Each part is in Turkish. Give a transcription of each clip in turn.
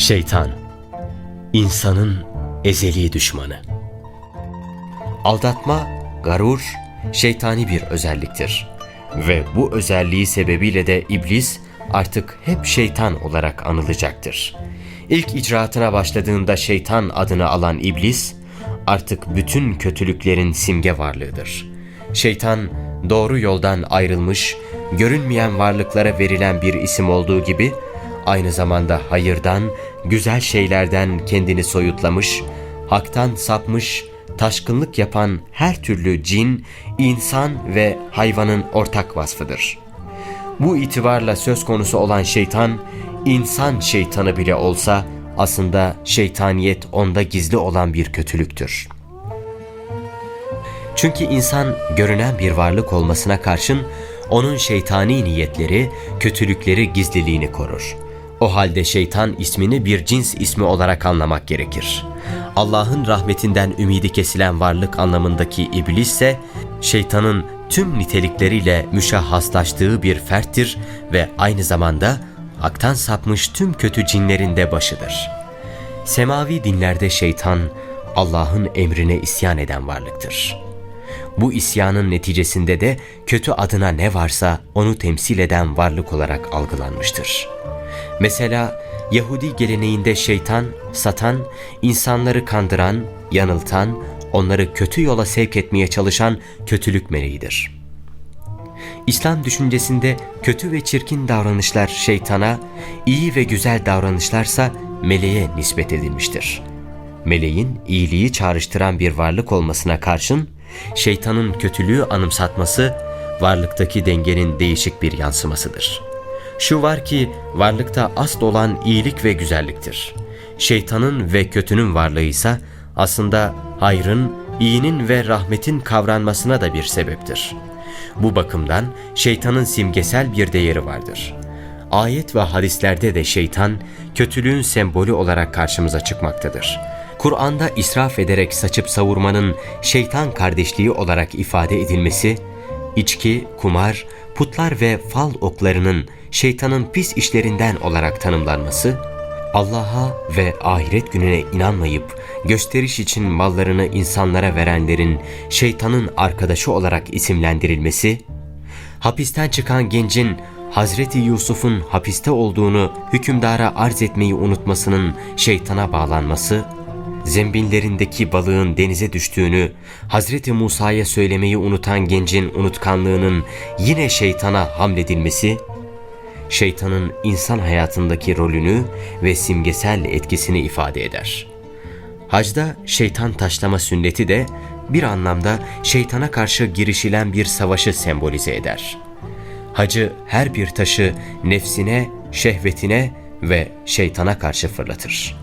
Şeytan, insanın ezeli düşmanı. Aldatma, garur, şeytani bir özelliktir. Ve bu özelliği sebebiyle de iblis artık hep şeytan olarak anılacaktır. İlk icraatına başladığında şeytan adını alan iblis, artık bütün kötülüklerin simge varlığıdır. Şeytan, doğru yoldan ayrılmış, görünmeyen varlıklara verilen bir isim olduğu gibi, aynı zamanda hayırdan, güzel şeylerden kendini soyutlamış, haktan sapmış, taşkınlık yapan her türlü cin, insan ve hayvanın ortak vasfıdır. Bu itibarla söz konusu olan şeytan, insan şeytanı bile olsa aslında şeytaniyet onda gizli olan bir kötülüktür. Çünkü insan görünen bir varlık olmasına karşın onun şeytani niyetleri, kötülükleri gizliliğini korur. O halde şeytan ismini bir cins ismi olarak anlamak gerekir. Allah'ın rahmetinden ümidi kesilen varlık anlamındaki iblis ise şeytanın tüm nitelikleriyle müşahhaslaştığı bir ferttir ve aynı zamanda haktan sapmış tüm kötü cinlerin de başıdır. Semavi dinlerde şeytan Allah'ın emrine isyan eden varlıktır. Bu isyanın neticesinde de kötü adına ne varsa onu temsil eden varlık olarak algılanmıştır. Mesela Yahudi geleneğinde şeytan, satan, insanları kandıran, yanıltan, onları kötü yola sevk etmeye çalışan kötülük meleğidir. İslam düşüncesinde kötü ve çirkin davranışlar şeytana, iyi ve güzel davranışlarsa meleğe nispet edilmiştir. Meleğin iyiliği çağrıştıran bir varlık olmasına karşın, şeytanın kötülüğü anımsatması, varlıktaki dengenin değişik bir yansımasıdır. Şu var ki varlıkta asıl olan iyilik ve güzelliktir. Şeytanın ve kötünün varlığı ise aslında hayrın, iyinin ve rahmetin kavranmasına da bir sebeptir. Bu bakımdan şeytanın simgesel bir değeri vardır. Ayet ve hadislerde de şeytan kötülüğün sembolü olarak karşımıza çıkmaktadır. Kur'an'da israf ederek saçıp savurmanın şeytan kardeşliği olarak ifade edilmesi, içki, kumar, putlar ve fal oklarının şeytanın pis işlerinden olarak tanımlanması, Allah'a ve ahiret gününe inanmayıp gösteriş için mallarını insanlara verenlerin şeytanın arkadaşı olarak isimlendirilmesi, hapisten çıkan gencin Hazreti Yusuf'un hapiste olduğunu hükümdara arz etmeyi unutmasının şeytana bağlanması, zembinlerindeki balığın denize düştüğünü Hazreti Musa'ya söylemeyi unutan gencin unutkanlığının yine şeytana hamledilmesi, şeytanın insan hayatındaki rolünü ve simgesel etkisini ifade eder. Hacda şeytan taşlama sünneti de bir anlamda şeytana karşı girişilen bir savaşı sembolize eder. Hacı her bir taşı nefsine, şehvetine ve şeytana karşı fırlatır.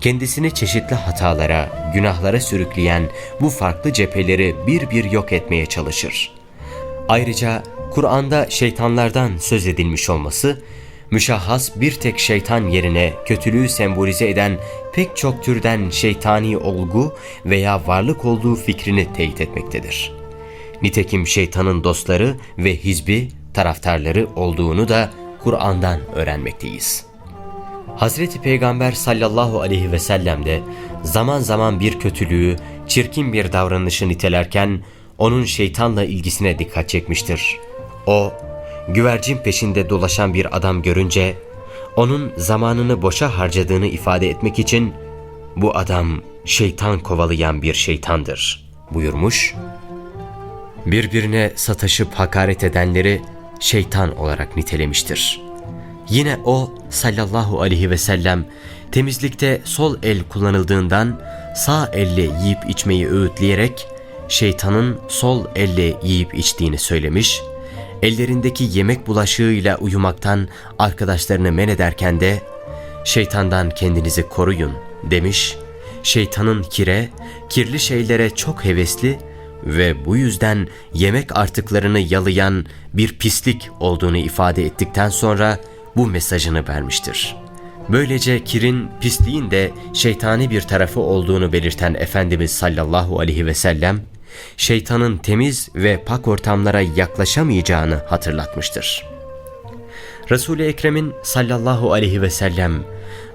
Kendisini çeşitli hatalara, günahlara sürükleyen bu farklı cepheleri bir bir yok etmeye çalışır. Ayrıca Kur'an'da şeytanlardan söz edilmiş olması, müşahhas bir tek şeytan yerine kötülüğü sembolize eden pek çok türden şeytani olgu veya varlık olduğu fikrini teyit etmektedir. Nitekim şeytanın dostları ve hizbi, taraftarları olduğunu da Kur'an'dan öğrenmekteyiz. Hazreti Peygamber sallallahu aleyhi ve sellem de zaman zaman bir kötülüğü, çirkin bir davranışı nitelerken onun şeytanla ilgisine dikkat çekmiştir. O, güvercin peşinde dolaşan bir adam görünce, onun zamanını boşa harcadığını ifade etmek için, bu adam şeytan kovalayan bir şeytandır buyurmuş. Birbirine sataşıp hakaret edenleri şeytan olarak nitelemiştir. Yine o sallallahu aleyhi ve sellem temizlikte sol el kullanıldığından sağ elle yiyip içmeyi öğütleyerek şeytanın sol elle yiyip içtiğini söylemiş, ellerindeki yemek bulaşığıyla uyumaktan arkadaşlarını men ederken de şeytandan kendinizi koruyun demiş, şeytanın kire, kirli şeylere çok hevesli ve bu yüzden yemek artıklarını yalayan bir pislik olduğunu ifade ettikten sonra bu mesajını vermiştir. Böylece kirin, pisliğin de şeytani bir tarafı olduğunu belirten Efendimiz sallallahu aleyhi ve sellem, şeytanın temiz ve pak ortamlara yaklaşamayacağını hatırlatmıştır. Resul-i Ekrem'in sallallahu aleyhi ve sellem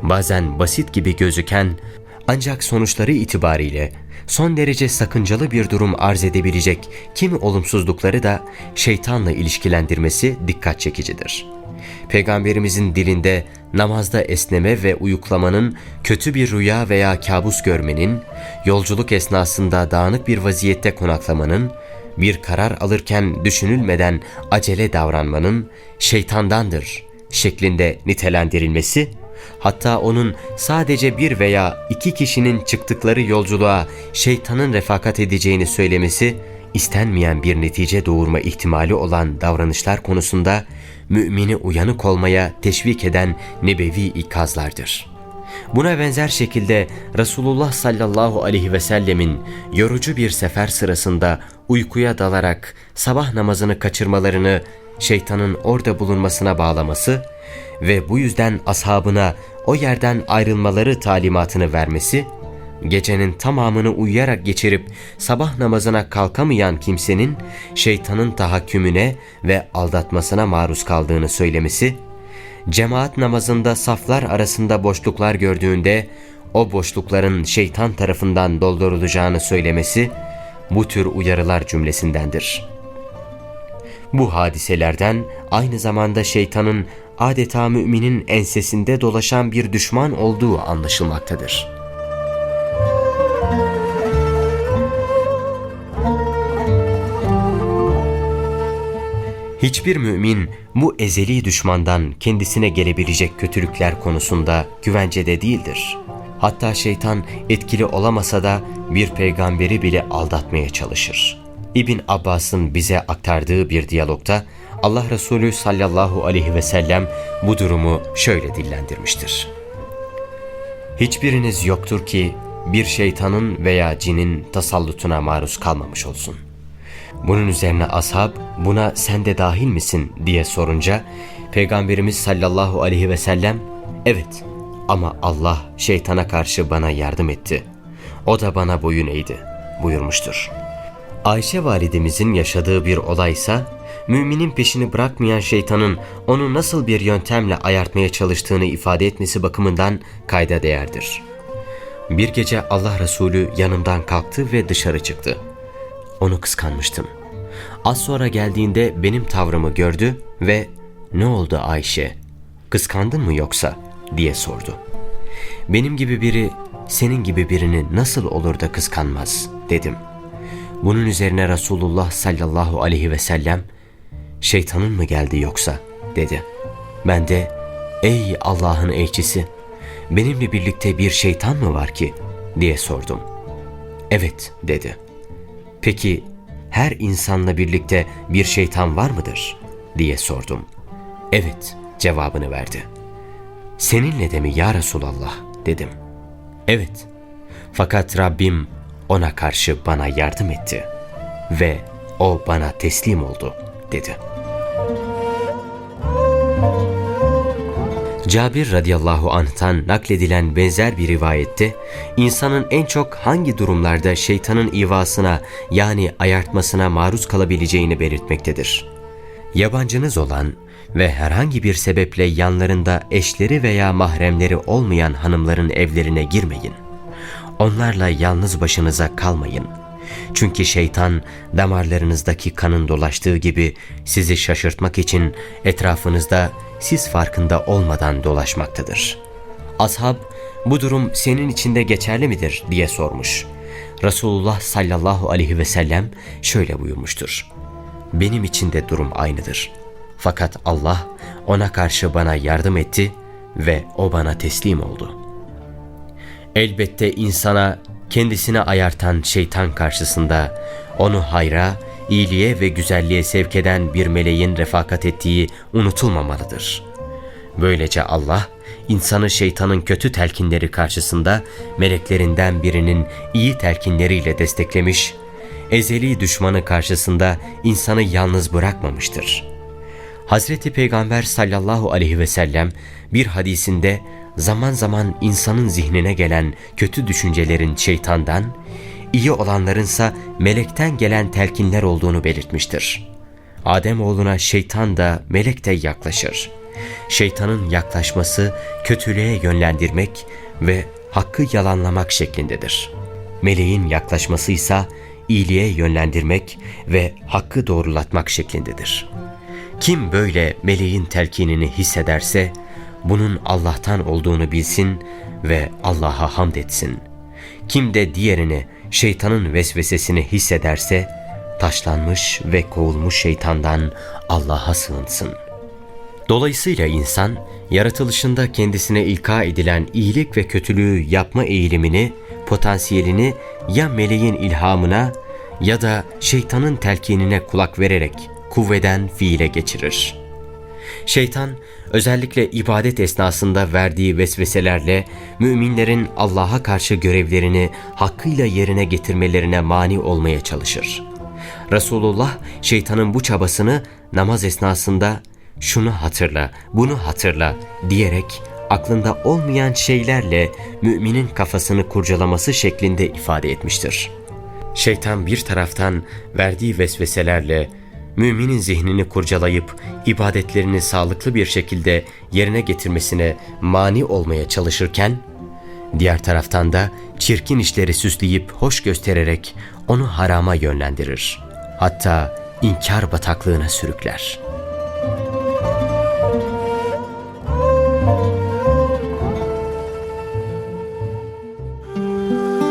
bazen basit gibi gözüken ancak sonuçları itibariyle son derece sakıncalı bir durum arz edebilecek kimi olumsuzlukları da şeytanla ilişkilendirmesi dikkat çekicidir. Peygamberimizin dilinde namazda esneme ve uyuklamanın, kötü bir rüya veya kabus görmenin, yolculuk esnasında dağınık bir vaziyette konaklamanın, bir karar alırken düşünülmeden acele davranmanın şeytandandır şeklinde nitelendirilmesi, hatta onun sadece bir veya iki kişinin çıktıkları yolculuğa şeytanın refakat edeceğini söylemesi, istenmeyen bir netice doğurma ihtimali olan davranışlar konusunda mümini uyanık olmaya teşvik eden nebevi ikazlardır. Buna benzer şekilde Resulullah sallallahu aleyhi ve sellemin yorucu bir sefer sırasında uykuya dalarak sabah namazını kaçırmalarını şeytanın orada bulunmasına bağlaması ve bu yüzden ashabına o yerden ayrılmaları talimatını vermesi, gecenin tamamını uyuyarak geçirip sabah namazına kalkamayan kimsenin şeytanın tahakkümüne ve aldatmasına maruz kaldığını söylemesi, cemaat namazında saflar arasında boşluklar gördüğünde o boşlukların şeytan tarafından doldurulacağını söylemesi bu tür uyarılar cümlesindendir. Bu hadiselerden aynı zamanda şeytanın adeta müminin ensesinde dolaşan bir düşman olduğu anlaşılmaktadır. Hiçbir mümin bu ezeli düşmandan kendisine gelebilecek kötülükler konusunda güvencede değildir. Hatta şeytan etkili olamasa da bir peygamberi bile aldatmaya çalışır. İbn Abbas'ın bize aktardığı bir diyalogta Allah Resulü sallallahu aleyhi ve sellem bu durumu şöyle dillendirmiştir. Hiçbiriniz yoktur ki bir şeytanın veya cinin tasallutuna maruz kalmamış olsun. Bunun üzerine ashab buna sen de dahil misin diye sorunca Peygamberimiz sallallahu aleyhi ve sellem evet ama Allah şeytana karşı bana yardım etti. O da bana boyun eğdi buyurmuştur. Ayşe validemizin yaşadığı bir olaysa müminin peşini bırakmayan şeytanın onu nasıl bir yöntemle ayartmaya çalıştığını ifade etmesi bakımından kayda değerdir. Bir gece Allah Resulü yanımdan kalktı ve dışarı çıktı. Onu kıskanmıştım. Az sonra geldiğinde benim tavrımı gördü ve ''Ne oldu Ayşe? Kıskandın mı yoksa?'' diye sordu. Benim gibi biri senin gibi birini nasıl olur da kıskanmaz dedim. Bunun üzerine Resulullah sallallahu aleyhi ve sellem şeytanın mı geldi yoksa dedi. Ben de ey Allah'ın elçisi benimle birlikte bir şeytan mı var ki diye sordum. Evet dedi. Peki her insanla birlikte bir şeytan var mıdır diye sordum. Evet cevabını verdi. Seninle de mi ya Resulallah dedim. Evet fakat Rabbim ona karşı bana yardım etti ve o bana teslim oldu dedi. Cabir radıyallahu anh'tan nakledilen benzer bir rivayette insanın en çok hangi durumlarda şeytanın ivasına yani ayartmasına maruz kalabileceğini belirtmektedir. Yabancınız olan ve herhangi bir sebeple yanlarında eşleri veya mahremleri olmayan hanımların evlerine girmeyin. Onlarla yalnız başınıza kalmayın. Çünkü şeytan damarlarınızdaki kanın dolaştığı gibi sizi şaşırtmak için etrafınızda siz farkında olmadan dolaşmaktadır. Ashab bu durum senin içinde geçerli midir diye sormuş. Resulullah sallallahu aleyhi ve sellem şöyle buyurmuştur. Benim için de durum aynıdır. Fakat Allah ona karşı bana yardım etti ve o bana teslim oldu. Elbette insana kendisine ayartan şeytan karşısında onu hayra, iyiliğe ve güzelliğe sevk eden bir meleğin refakat ettiği unutulmamalıdır. Böylece Allah, insanı şeytanın kötü telkinleri karşısında meleklerinden birinin iyi telkinleriyle desteklemiş, ezeli düşmanı karşısında insanı yalnız bırakmamıştır. Hazreti Peygamber sallallahu aleyhi ve sellem bir hadisinde zaman zaman insanın zihnine gelen kötü düşüncelerin şeytandan, iyi olanlarınsa melekten gelen telkinler olduğunu belirtmiştir. Adem oğluna şeytan da melek de yaklaşır. şeytanın yaklaşması kötülüğe yönlendirmek ve hakkı yalanlamak şeklindedir. Meleğin yaklaşması ise iyiliğe yönlendirmek ve hakkı doğrulatmak şeklindedir. Kim böyle meleğin telkinini hissederse bunun Allah'tan olduğunu bilsin ve Allah'a hamd etsin. Kim de diğerini şeytanın vesvesesini hissederse taşlanmış ve kovulmuş şeytandan Allah'a sığınsın. Dolayısıyla insan yaratılışında kendisine ilka edilen iyilik ve kötülüğü yapma eğilimini, potansiyelini ya meleğin ilhamına ya da şeytanın telkinine kulak vererek kuvveden fiile geçirir. Şeytan özellikle ibadet esnasında verdiği vesveselerle müminlerin Allah'a karşı görevlerini hakkıyla yerine getirmelerine mani olmaya çalışır. Resulullah şeytanın bu çabasını namaz esnasında şunu hatırla, bunu hatırla diyerek aklında olmayan şeylerle müminin kafasını kurcalaması şeklinde ifade etmiştir. Şeytan bir taraftan verdiği vesveselerle müminin zihnini kurcalayıp ibadetlerini sağlıklı bir şekilde yerine getirmesine mani olmaya çalışırken, diğer taraftan da çirkin işleri süsleyip hoş göstererek onu harama yönlendirir. Hatta inkar bataklığına sürükler.''